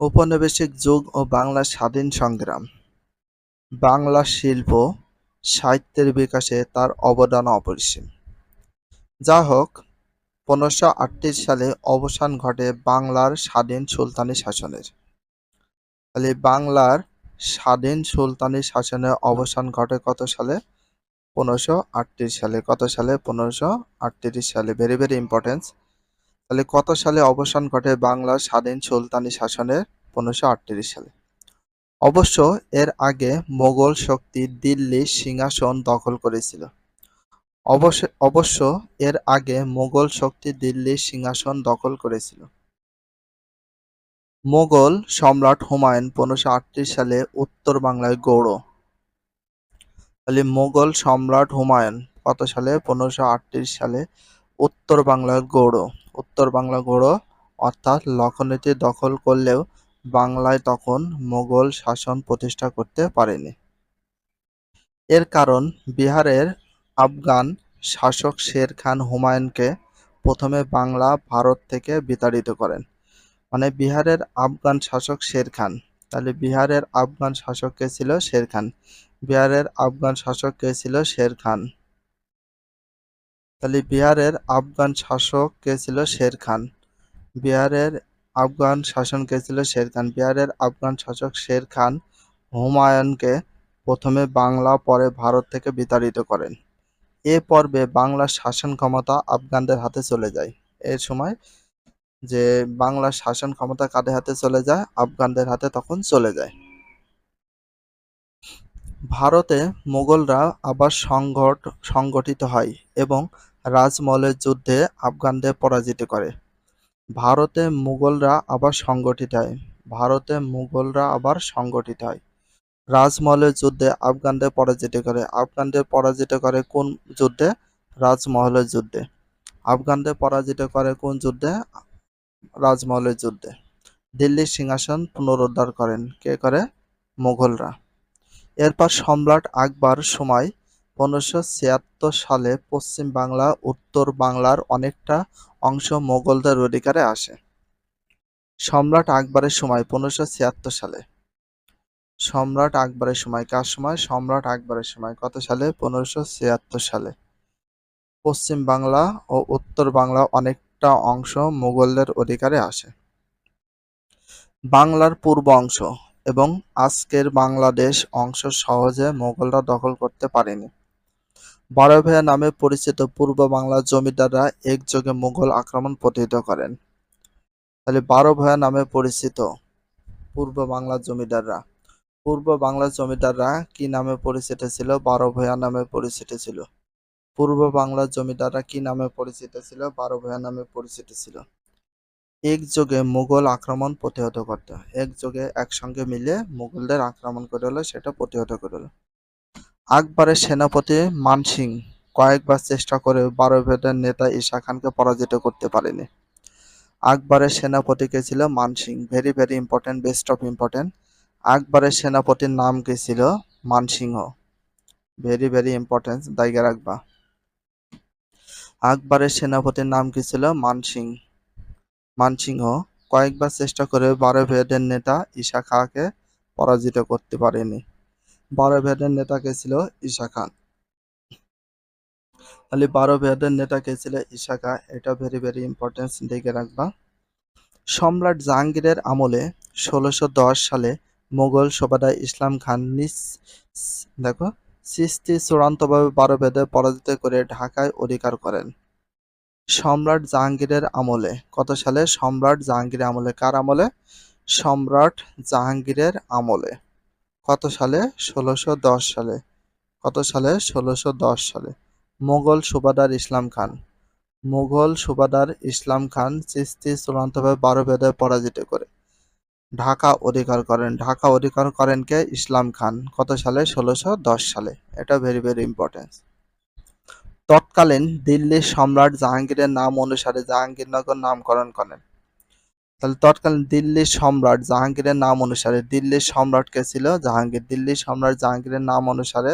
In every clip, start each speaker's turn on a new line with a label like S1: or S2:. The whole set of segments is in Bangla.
S1: ঔপনিবেশিক যুগ ও বাংলার স্বাধীন সংগ্রাম। বাংলা শিল্প সাহিত্যের বিকাশে তার অবদান অপরিসীম। যা হোক পনেরোশো সালে অবসান ঘটে বাংলার স্বাধীন সুলতানি শাসনের। তাহলে বাংলার স্বাধীন সুলতানি শাসনের অবসান ঘটে কত সালে? পনেরোশো সালে। কত সালে? পনেরোশো সালে। ভেরি ভেরি ইম্পর্টেন্স তাহলে কত সালে অবসান ঘটে বাংলার স্বাধীন সুলতানি শাসনের পনেরোশো সালে? অবশ্য এর আগে মোগল শক্তি দিল্লি সিংহাসন দখল করেছিল। অবশ্য এর আগে মোগল শক্তি দিল্লি সিংহাসন দখল করেছিল। মোগল সম্রাট হুমায়ুন পনেরোশো সালে উত্তর বাংলায় গৌড়। তাহলে মোগল সম্রাট হুমায়ুন কত সালে? পনেরোশো সালে উত্তর বাংলার গৌড়। উত্তর বাংলা গৌড়, অর্থাৎ লক্ষণীতি দখল করলেও বাংলায় তখন মোগল শাসন প্রতিষ্ঠা করতে পারেনি। এর কারণ, বিহারের আফগান শাসক শের খান হুমায়ুনকে প্রথমে বাংলা ভারত থেকে বিতাড়িত করেন। মানে বিহারের আফগান শাসক শের খান। তাহলে বিহারের আফগান শাসক কে ছিল শের খান? বিহারের আফগান শাসক কে ছিল শের খান? তাহলে বিহারের আফগান শাসক কে ছিল? শের খান। বিহারের আফগান শাসন কে ছিল? শের খান। বিহারের আফগান শাসক শের খান হুমায়ুনকে প্রথমে বাংলা, পরে ভারত থেকে বিতাড়িত করেন। এ পর্বে বাংলার শাসন ক্ষমতা আফগানদের হাতে চলে যায়। এর সময় যে বাংলার শাসন ক্ষমতা কাদের হাতে চলে যায়? আফগানদের হাতে তখন চলে যায়। ভারতে মুঘলরা আবার সংগঠ সংগঠিত হয় এবং রাজমহলের যুদ্ধে আফগানদের পরাজিত করে। ভারতে মুঘলরা আবার সংগঠিত হয়। ভারতে মুঘলরা আবার সংগঠিত হয়। রাজমহলের যুদ্ধে আফগানদের পরাজিত করে। আফগানদের পরাজিত করে কোন যুদ্ধে? রাজমহলের যুদ্ধে। আফগানদের পরাজিত করে কোন যুদ্ধে? রাজমহলের যুদ্ধে। দিল্লির সিংহাসন পুনরুদ্ধার করেন। কে করে? মুঘলরা এরপর সম্রাট আকবর সময় পনেরোশো ছিয়াত্তর সালে পশ্চিম বাংলা, উত্তর বাংলার অনেকটা অংশ মোগলদের অধিকারে আসে। সম্রাট আকবরের সময় পনেরোশো ছিয়াত্তর সালে। সম্রাট আকবরের সময় কার সময়? সম্রাট আকবরের সময় কত সালে? পনেরোশো ছিয়াত্তর সালে। পশ্চিম বাংলা ও উত্তর বাংলা অনেকটা অংশ মোগলদের অধিকারে আসে। বাংলার পূর্ব অংশ এবং আজকের বাংলাদেশ অংশ সহজে মোগলরা দখল করতে পারেনি। বারো ভাইয়া নামে পরিচিত পূর্ব বাংলার জমিদাররা একযোগে মুঘল আক্রমণ প্রতিহত করেন। তাহলে বারো ভাইয়া নামে পরিচিত পূর্ব বাংলার জমিদাররা। পূর্ব বাংলার জমিদাররা কি নামে পরিচিত ছিল? বারো ভূয়া নামে পরিচিত ছিল। পূর্ব বাংলার জমিদাররা কি নামে পরিচিত ছিল? বারো ভূয়া নামে পরিচিত ছিল। একযোগে মুঘল আক্রমণ প্রতিহত করতে একযোগে একসঙ্গে মিলে মুঘলদের আক্রমণ করে হলো, সেটা প্রতিহত করে হলো। আকবরের সেনাপতি মানসিং কয়েকবার চেষ্টা করে বারো ভেদের নেতা ঈশা খানকে পরাজিত করতে পারেনি। আকবরের সেনাপতি কে ছিল Man Singh? Very very important best of important আকবরের সেনাপতির নাম কি ছিল মানসিংহ? ভেরি ভেরি ইম্পর্টেন্স দায়গা রাখবা আকবরের সেনাপতির নাম কি ছিল? মানসিং। মানসিংহ কয়েকবার চেষ্টা করে বারো ভেদের নেতা ঈশা খাঁকে পরাজিত করতে পারেনি। বারো ভেদের নেতা কে ছিল ঈশা খান? তাহলে বারো ভেদের নেতা কে ছিল ঈশা খা? এটা ভেরি ভেরি ইম্পর্টেন্স দেখে রাখবা। সম্রাট জাহাঙ্গীরের আমলে ষোলোশো সালে মোগল সুবাদার ইসলাম খান নিজ দেখো, সৃষ্টি চূড়ান্তভাবে বারো ভেদে পরাজিত করে ঢাকায় অধিকার করেন। সম্রাট জাহাঙ্গীরের আমলে। কত সালে? সম্রাট জাহাঙ্গীরের আমলে। কার আমলে? সম্রাট জাহাঙ্গীরের আমলে। কত সালে? ষোলোশো সালে। কত সালে? ষোলোশো সালে। মোগল সুবাদার ইসলাম খান। মুঘল সুবাদার ইসলাম খান চিস্তি চূড়ান্তভাবে বারো ভেদে পরাজিত করে। ঢাকা অধিকার করেন। ঢাকা অধিকার করেন কে? ইসলাম খান। কত সালে? ষোলোশো সালে। এটা ভেরি ভেরি ইম্পর্টেন্ট তৎকালীন দিল্লির সম্রাট জাহাঙ্গীরের নাম অনুসারে জাহাঙ্গীরনগর নামকরণ করেন। তাহলে তৎকালীন দিল্লির সম্রাট জাহাঙ্গীরের নাম অনুসারে দিল্লির সম্রাট কে ছিল? জাহাঙ্গীর। দিল্লির সম্রাট জাহাঙ্গীরের নাম অনুসারে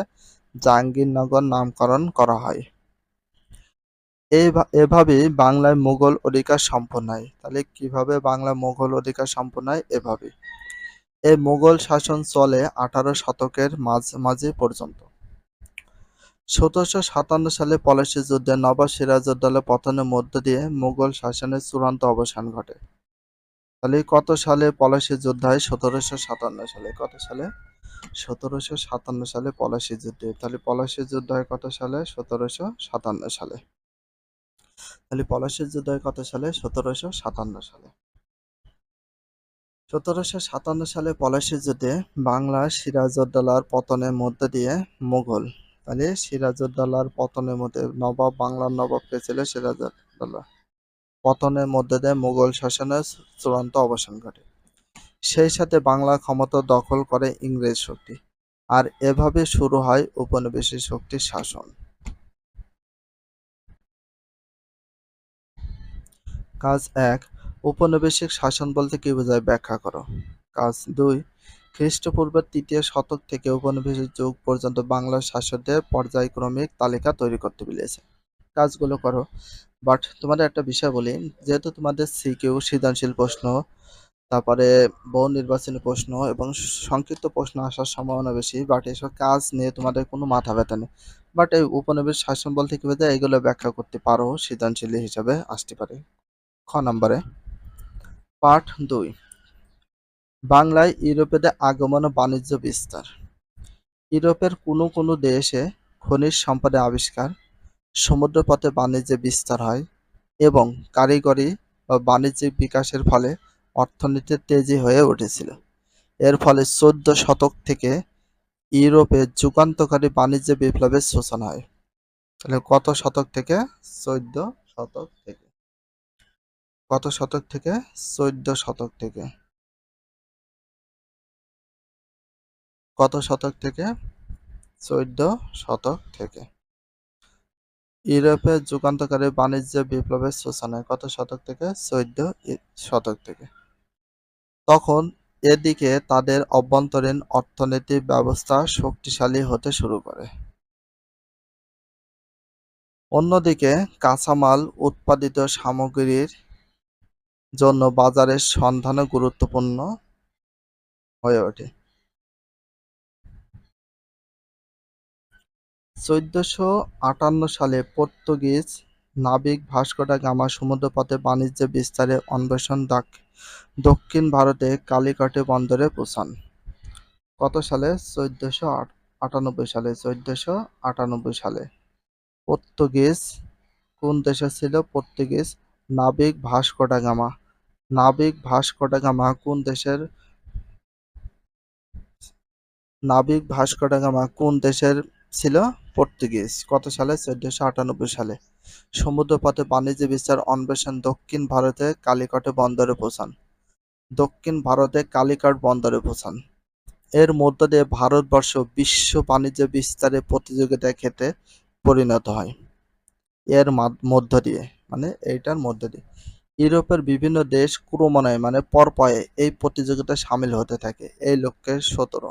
S1: জাহাঙ্গীরনগর নামকরণ করা হয়। এভাবেই বাংলায় মুঘল অধিকার সম্পন্ন হয়। তাহলে কীভাবে বাংলা মুঘল অধিকার সম্পন্ন হয়? এভাবে এই মুঘল শাসন চলে আঠারো শতকের মাঝামাঝি পর্যন্ত। সতেরোশো সাতান্ন সালে পলাশী যুদ্ধে নবাব সিরাজউদ্দৌলা পতনের মধ্য দিয়ে মুঘল শাসনের চূড়ান্ত অবসান ঘটে। তাহলে কত সালে পলাশী যুদ্ধ হয়? সতেরোশো সাতান্ন সালে। কত সালে? সতেরোশো সাতান্ন সালে পলাশী যুদ্ধে তাহলে পলাশী যুদ্ধ হয় কত সালে? সতেরোশো সাতান্ন সালে। তাহলে পলাশীর যুদ্ধ হয় কত সালে? সতেরোশো সাতান্ন সালে। সতেরোশো সাতান্ন সালে পলাশীর যুদ্ধে বাংলা সিরাজউদ্দৌলার পতনের মধ্য দিয়ে মুঘল তাহলে সিরাজউদ্দৌলার পতনের মধ্যে নবাব, বাংলার নবাব কে ছিল সিরাজউদ্দৌলা পতনের মধ্যে দিয়ে মুঘল শাসনের চূড়ান্ত অবসান ঘটে। সেই সাথে বাংলা ক্ষমতা দখল করে ইংরেজ শক্তি। আর এভাবে শুরু হয় উপনিবেশিক শক্তির শাসন। কাজ এক, উপনিবেশিক শাসন বলতে কি বোঝায়? ব্যাখ্যা করো। কাজ দুই খ্রিস্টপূর্বের তৃতীয় শতক থেকে উপনিবেশিক যুগ পর্যন্ত বাংলা শাসকদের পর্যায়ক্রমিক তালিকা তৈরি করতে পেরেছে কাজগুলো করো। বাট তোমাদের একটা বিষয় বলি, যেহেতু তোমাদের সিকিউ সৃজনশীল প্রশ্ন, তারপরে বহু নির্বাচনী প্রশ্ন এবং সংক্ষিপ্ত প্রশ্ন আসার সম্ভাবনা বেশি বাট এসব কাজ নিয়ে তোমাদের কোনো মাথা ব্যথা নেই। বাট এই উপনিবেশ শাসন বলতে কি বোঝায় এগুলো ব্যাখ্যা করতে পারো, সৃজনশীল হিসাবে আসতে পারে। খ নম্বরে, পাঠ দুই। বাংলায় ইউরোপীয়দের আগমন ও বাণিজ্য বিস্তার। ইউরোপের কোনো কোনো দেশে খনিজ সম্পদের আবিষ্কার, সমুদ্রপথে বাণিজ্যে বিস্তার হয় এবং কারিগরি ও বাণিজ্যিক বিকাশের ফলে অর্থনীতি তেজি হয়ে উঠেছিল। এর ফলে চোদ্দ শতক থেকে ইউরোপে যুগান্তকারী বাণিজ্য বিপ্লবের সূচনা হয়। তাহলে কত শতক থেকে? চোদ্দ শতক থেকে। কত শতক থেকে? চোদ্দ শতক থেকে। কত শতক থেকে? চোদ্দ শতক থেকে। ইউরোপে যুগান্তকারী বাণিজ্য বিপ্লবের সূচনায় কত শতক থেকে? চোদ্দ শতক থেকে। তখন এদিকে তাদের অভ্যন্তরীণ অর্থনৈতিক ব্যবস্থা শক্তিশালী হতে শুরু করে। অন্যদিকে কাঁচামাল উৎপাদিত সামগ্রীর জন্য বাজারের সন্ধানও গুরুত্বপূর্ণ হয়ে ওঠে। চোদ্দশো আটান্ন সালে পর্তুগিজ নাবিক ভাস্কো দা গামা সমুদ্রপথে বাণিজ্য বিস্তারে অন্বেষণ দক্ষিণ ভারতে কালিকটে বন্দরে পৌঁছান। কত সালে? চোদ্দশো আটানব্বই সালে। চোদ্দশো আটানব্বই সালে। পর্তুগিজ কোন দেশে ছিল? পর্তুগিজ নাবিক ভাস্কো দা গামা। নাবিক ভাস্কো দা গামা কোন দেশের নাবিক ভাস্কো দা গামা কোন দেশের ছিল? পর্তুগিজ, কত সালে? চোদ্দশো আটানব্বই সালে। সমুদ্রপথে বাণিজ্য বিস্তার অন্বেষণ দক্ষিণ ভারতে কালিকটে বন্দরে পৌঁছান দক্ষিণ ভারতে কালিকট বন্দরে পৌঁছান এর মধ্য দিয়ে ভারতবর্ষ বিশ্ব বাণিজ্য বিস্তারে প্রতিযোগিতার ক্ষেত্রে পরিণত হয়। এর মধ্য দিয়ে মানে এইটার মধ্য দিয়ে। ইউরোপের বিভিন্ন দেশ ক্রমান্বয়ে মানে পরপয়ে এই প্রতিযোগিতায় সামিল হতে থাকে। এই লক্ষ্যে সতেরো।